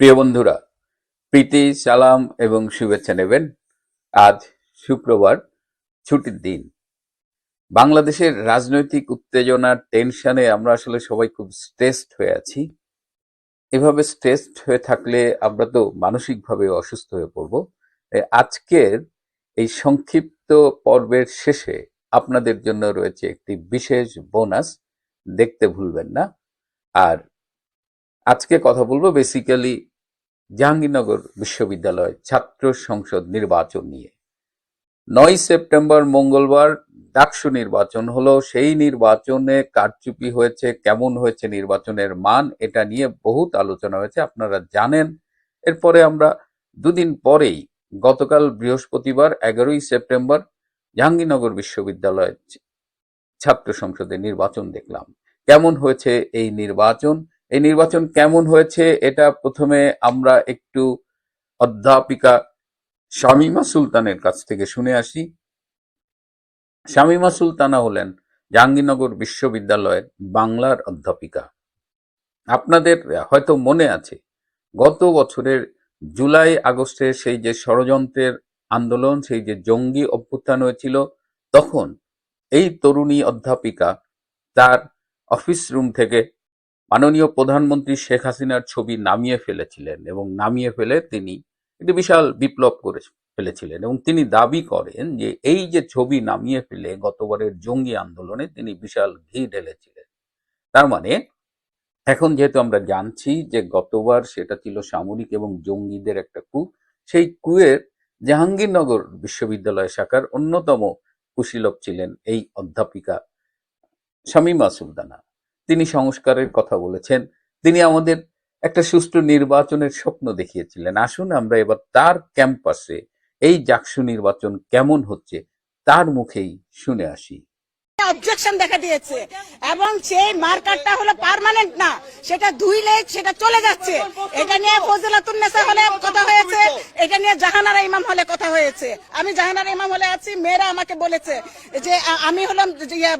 প্রিয় বন্ধুরা, প্রীতি, সালাম এবং শুভেচ্ছা নেবেন। আজ শুক্রবার, ছুটির দিন। বাংলাদেশের রাজনৈতিক উত্তেজনার টেনশনে আমরা আসলে সবাই খুব স্ট্রেসড হয়ে আছি। এভাবে স্ট্রেসড হয়ে থাকলে আমরা তো মানসিকভাবে অসুস্থ হয়ে পড়ব। আজকের এই সংক্ষিপ্ত পর্বের শেষে আপনাদের জন্য রয়েছে একটি বিশেষ বোনাস দেখতে ভুলবেন না। আর আজকে কথা বলব বেসিক্যালি জাহাঙ্গীরনগর বিশ্ববিদ্যালয় ছাত্র সংসদ নির্বাচন নিয়ে। নয় সেপ্টেম্বর মঙ্গলবার ডাকসু নির্বাচন হলো। সেই নির্বাচনে কারচুপি হয়েছে, কেমন হয়েছে নির্বাচনের মান এটা নিয়ে বহুত আলোচনা হয়েছে, আপনারা জানেন। এরপরে আমরা দুদিন পরেই গতকাল বৃহস্পতিবার এগারোই সেপ্টেম্বর জাহাঙ্গীরনগর বিশ্ববিদ্যালয় ছাত্র সংসদের নির্বাচন দেখলাম। কেমন হয়েছে এই নির্বাচন? এই নির্বাচন কেমন হয়েছে এটা প্রথমে আমরা একটু অধ্যাপিকা শামিমা সুলতানের কাছ থেকে শুনে আসি। শামিমা সুলতানা হলেন জাহাঙ্গীরনগর বিশ্ববিদ্যালয়ের বাংলার অধ্যাপিকা। আপনাদের হয়তো মনে আছে, গত বছরের জুলাই আগস্টে সেই যে ষড়যন্ত্রের আন্দোলন, সেই যে জঙ্গি অভ্যুত্থান হয়েছিল, তখন এই তরুণী অধ্যাপিকা তার অফিস রুম থেকে মাননীয় প্রধানমন্ত্রী শেখ হাসিনার ছবি নামিয়ে ফেলেছিলেন এবং নামিয়ে ফেলে তিনি একটি বিশাল বিপ্লব করে ফেলেছিলেন এবং তিনি দাবি করেন যে এই যে ছবি নামিয়ে ফেলে গতবারের জঙ্গি আন্দোলনে তিনি বিশাল ঘি ঢেলেছিলেন। তার মানে এখন যেহেতু আমরা জানছি যে গতবার সেটা ছিল সামরিক এবং জঙ্গিদের একটা কু সেই কুয়ের জাহাঙ্গীরনগর বিশ্ববিদ্যালয় শাখার অন্যতম কুশীলব ছিলেন এই অধ্যাপিকা শামীমা সুলতানা। তিনি সংস্কারের কথা বলেছেন। তিনি আমাদের একটা সুষ্ঠু নির্বাচনের স্বপ্ন দেখিয়েছিলেন। আসুন আমরা এবার তার ক্যাম্পাসে এই জাকসু নির্বাচন কেমন হচ্ছে তার মুখেই শুনে আসি। অবজেকশন দেখা দিয়েছে। এবং সেই মার্কারটা হলো পার্মানেন্ট না, সেটা ধুইলে সেটা চলে যাচ্ছে। এটা নিয়ে ফজিলাতুন্নেসা হলে কথা হয়েছে, এটা নিয়ে জাহানারা ইমাম হলে কথা হয়েছে। আমি জাহানারা ইমাম হলে আছি, মেয়েরা আমাকে বলেছে যে আমি হলাম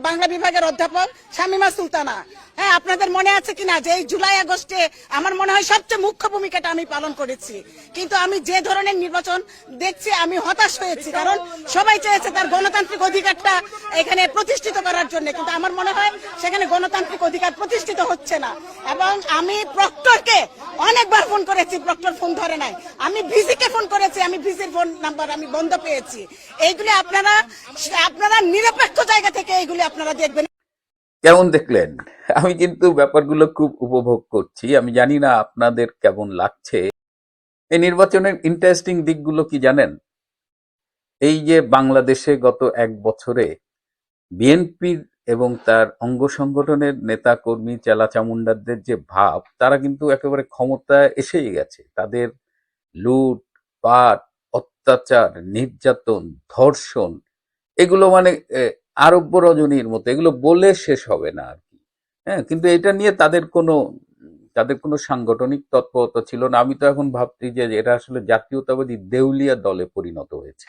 বাংলা বিভাগের অধ্যাপক শামিমা সুলতানা। হ্যাঁ আপনাদের মনে আছে কিনা যে, এই জুলাই আগস্টে আমার মনে হয় সবচেয়ে মুখ্য ভূমিকাটা আমি পালন করেছি। কিন্তু আমি যে ধরনের নির্বাচন দেখছি, আমি হতাশ হয়েছি। কারণ সবাই চেয়েছে তার গণতান্ত্রিক অধিকারটা এখানে প্রতিষ্ঠিত করার জন্য, কিন্তু আমার মনে হয় সেখানে গণতান্ত্রিক অধিকার প্রতিষ্ঠিত হচ্ছে না। এবং আমি প্রক্টরকে অনেকবার ফোন করেছি, প্রক্টর ফোন ধরে নাই। আমি ভিসিকে ফোন করেছি, আমি ভিসির ফোন নাম্বার আমি বন্ধ পেয়েছি। এইগুলি আপনারা আপনারা নিরপেক্ষ জায়গা থেকে এইগুলি আপনারা দেখবেন। কেমন দেখলেন? আমি কিন্তু ব্যাপারগুলো খুব উপভোগ করছি। আমি জানি না আপনাদের কেমন লাগছে। এই নির্বাচনের ইন্টারেস্টিং দিকগুলো কি জানেন? এই যে বাংলাদেশে গত এক বছরে বিএনপির এবং তার অঙ্গ সংগঠনের নেতা কর্মী চেলা চামুন্ডারদের যে ভাব, তারা কিন্তু একেবারে ক্ষমতায় এসেই গেছে। তাদের লুট, পাট, অত্যাচার, নির্যাতন, ধর্ষণ, এগুলো মানে আরব্য রজনীর মতো, এগুলো বলে শেষ হবে না আর কি। হ্যাঁ কিন্তু এটা নিয়ে তাদের কোনো তাদের কোনো সাংগঠনিক তৎপরতা ছিল না। আমি তো এখন ভাবছি যে এটা আসলে জাতীয়তাবাদী দেউলিয়া দলে পরিণত হয়েছে।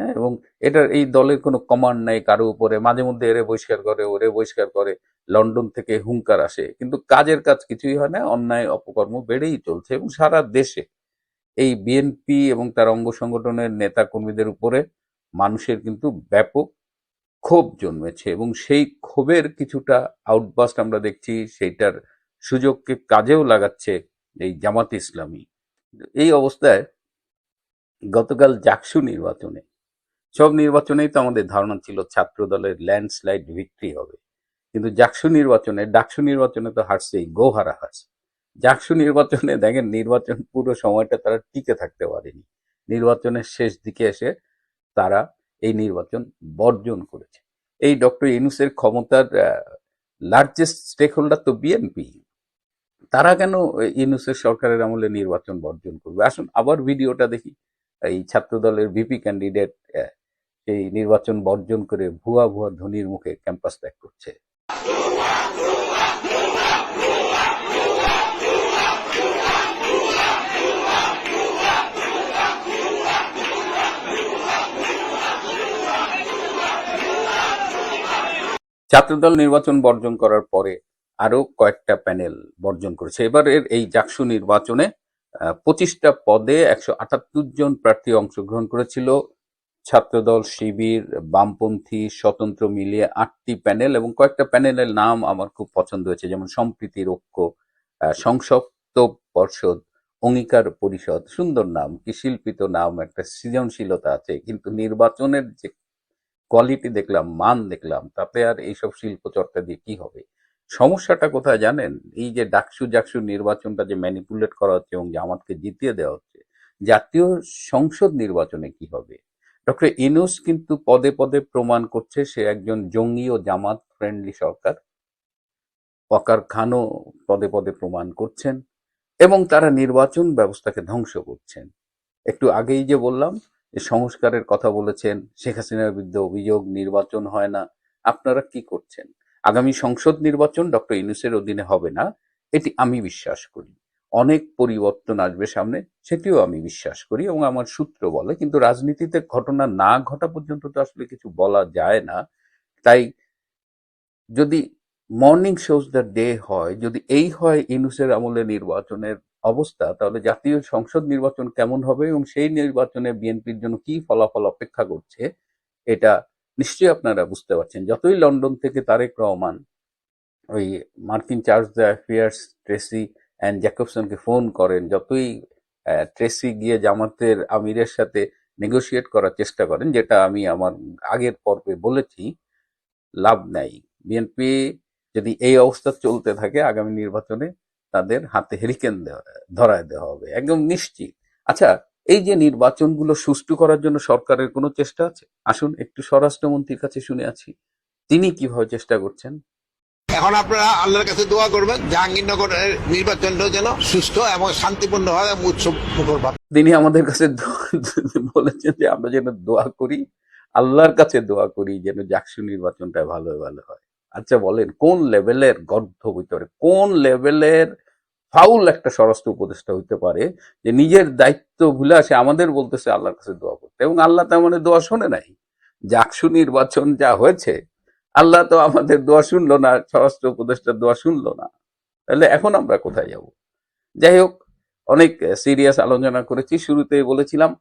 হ্যাঁ এবং এটার এই দলের কোনো কমান্ড নাই কারও উপরে। মাঝে মধ্যে এরে বহিষ্কার করে, ওরে বহিষ্কার করে, লন্ডন থেকে হুঙ্কার আসে। কিন্তু কাজের কাজ কিছুই হয় না, অন্যায়, অপকর্ম বেড়েই চলছে এবং সারা দেশে এই বিএনপি এবং তার অঙ্গ সংগঠনের নেতা কর্মীদের উপরে মানুষের কিন্তু ব্যাপক ক্ষোভ জন্মেছে এবং সেই ক্ষোভের কিছুটা আউটবাস্ট আমরা দেখছি, সেইটার সুযোগকে কাজেও লাগাচ্ছে এই জামাত ইসলামী। এই অবস্থায় গতকাল জাকসু নির্বাচনে সব নির্বাচনেই তো আমাদের ধারণা ছিল ছাত্র দলের ল্যান্ডস্লাইড ভিক্টরি হবে। কিন্তু জাকসু নির্বাচনে, ডাকসু নির্বাচনে তো হারছেই গোহারা হারছে জাকসু নির্বাচনে দেখেন নির্বাচন পুরো সময়টা তারা টিকে থাকতে পারেনি। নির্বাচনের শেষ দিকে এসে তারা এই নির্বাচন বর্জন করেছে। এই ডক্টর ইনুসের ক্ষমতার লার্জেস্ট স্টেক হোল্ডার তো বিএনপি তারা কেন ইনুসের সরকারের আমলে নির্বাচন বর্জন করবে? আসুন আবার ভিডিওটা দেখি। এই ছাত্র দলের ভিপি ক্যান্ডিডেট সেই নির্বাচন বর্জন করে ভুয়া ভুয়া ধ্বনির মুখে ক্যাম্পাস ত্যাগ করছে। ছাত্রদল নির্বাচন বর্জন করার পরে আরও কয়েকটা প্যানেল বর্জন করেছে। এবারের এই জাকসু নির্বাচনে পঁচিশটা পদে একশো আটাত্তর জন প্রার্থী অংশগ্রহণ করেছিল। ছাত্রদল, শিবির, বামপন্থী স্বতন্ত্র মিলিয়ে আটটি প্যানেল এবং কয়েকটা প্যানেলের নাম আমার খুব পছন্দ হয়েছে, যেমন সম্প্রীতির ঐক্য সংসপ্ত পর্ষদ, অঙ্গীকার পরিষদ, সুন্দর নাম, কি শিল্পিত নাম, একটা সৃজনশীলতা আছে, কিন্তু নির্বাচনের যে কোয়ালিটি দেখলাম, মান দেখলাম, তাতে আর এইসব শিল্প চর্চা দিয়ে কি হবে? সমস্যাটা কোথায় জানেন? এই যে ডাকসু জাকসু নির্বাচনটা যে ম্যানিপুলেট করা হচ্ছে এবং জামাতকে জিতিয়ে দেওয়া হচ্ছে, জাতীয় সংসদ নির্বাচনে কি হবে? ডক্টর ইনুস কিন্তু পদে পদে প্রমাণ করছে সে একজন জঙ্গি ও জামাত ফ্রেন্ডলি সরকার। ওয়াকার খানও পদে পদে প্রমাণ করছেন এবং তারা নির্বাচন ব্যবস্থাকে ধ্বংস করছেন। একটু আগেই যে বললাম যে সংস্কারের কথা বলেছেন, শেখ হাসিনার বিরুদ্ধে অভিযোগ, নির্বাচন হয় না, আপনারা কি করছেন? আগামী সংসদ নির্বাচন ডক্টর ইনুসের অধীনে হবে না, এটি আমি বিশ্বাস করি। অনেক পরিবর্তন আসবে সামনে, সেটিও আমি বিশ্বাস করি এবং আমার সূত্র বলে, কিন্তু রাজনীতিতে ঘটনা না ঘটা পর্যন্ত তো আসলে কিছু বলা যায় না। তাই যদি মর্নিং শোজ দ্য ডে হয়, যদি এই হয় ইনুসের আমলে নির্বাচনের অবস্থা, তাহলে জাতীয় সংসদ নির্বাচন কেমন হবে এবং সেই নির্বাচনে বিএনপির জন্য কি ফলাফল অপেক্ষা করছে, এটা নিশ্চয়ই আপনারা বুঝতে পারছেন। যতই লন্ডন থেকে তারেক রহমান, ওই মার্কিন charge d' affaires, Tracy Ann জ্যাকবসনকে phone করেন, যতই ট্রেসি গিয়ে জামাতের আমিরের সাথে নেগোশিয়েট করার চেষ্টা করেন, যেটা আমি আমার আগের পর্বে বলেছি, লাভ নাই। বিএনপি যদি এই অবস্থা চলতে থাকে, আগামী নির্বাচনে তাদের হাতে হেরিকেন ধরায় দেওয়া হবে। একদম নিশ্চিত। আচ্ছা এই যে নির্বাচনগুলো সুষ্ঠু করার জন্য সরকারের কোনো চেষ্টা আছে? আসুন একটু স্বরাষ্ট্রমন্ত্রীর কাছে শুনে আছি তিনি কীভাবে চেষ্টা করছেন? এখন আপনারা আল্লাহর কাছে দোয়া করবেন, জাহাঙ্গীরনগরের নির্বাচনটা যেন সুস্থ এবং শান্তিপূর্ণ হয় এবং উৎসব তিনি আমাদের কাছে বলেছেন যে আমরা যেন দোয়া করি, আল্লাহর কাছে দোয়া করি যেন জাকসু নির্বাচনটা ভালো ভালো হয়। আচ্ছা বলেন, কোন লেভেলের গর্ধ ভিতরে কোন লেভেলের ফাউল একটা স্বরাষ্ট্র উপদেষ্টা হইতে পারে যে নিজের দায়িত্ব ভুলে আসে আমাদের বলতেছে আল্লাহর কাছে দোয়া করতে? এবং আল্লাহ তো আমাদের দোয়া শোনে নাই। জাকসু নির্বাচন যা হয়েছে আল্লাহ তো আমাদের দোয়া শুনলো না, স্বরাষ্ট্র উপদেষ্টার দোয়া শুনলো না। তাহলে এখন আমরা কোথায় যাব? যাই হোক, অনেক সিরিয়াস আলোচনা করেছি, শুরুতেই বলেছিলাম।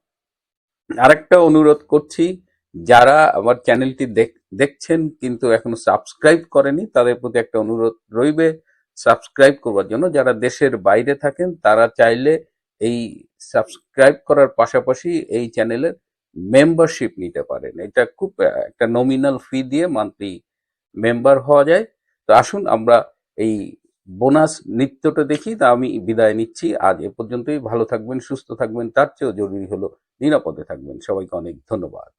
আরেকটা অনুরোধ করছি, যারা আমার চ্যানেলটি দেখ- দেখছেন কিন্তু এখনও সাবস্ক্রাইব করেনি, তাদের প্রতি একটা অনুরোধ রইবে সাবস্ক্রাইব করবার জন্য। যারা দেশের বাইরে থাকেন, তারা চাইলে এই সাবস্ক্রাইব করার পাশাপাশি এই চ্যানেলের মেম্বারশিপ নিতে পারেন এটা খুব একটা নমিনাল ফি দিয়ে মান্থলি মেম্বার হওয়া যায় তো আসুন আমরা এই বোনাস নৃত্যটা দেখি তা আমি বিদায় নিচ্ছি আজ এ পর্যন্তই ভালো থাকবেন সুস্থ থাকবেন তার চেয়েও জরুরি হলো নিরাপদে থাকবেন সবাইকে অনেক ধন্যবাদ.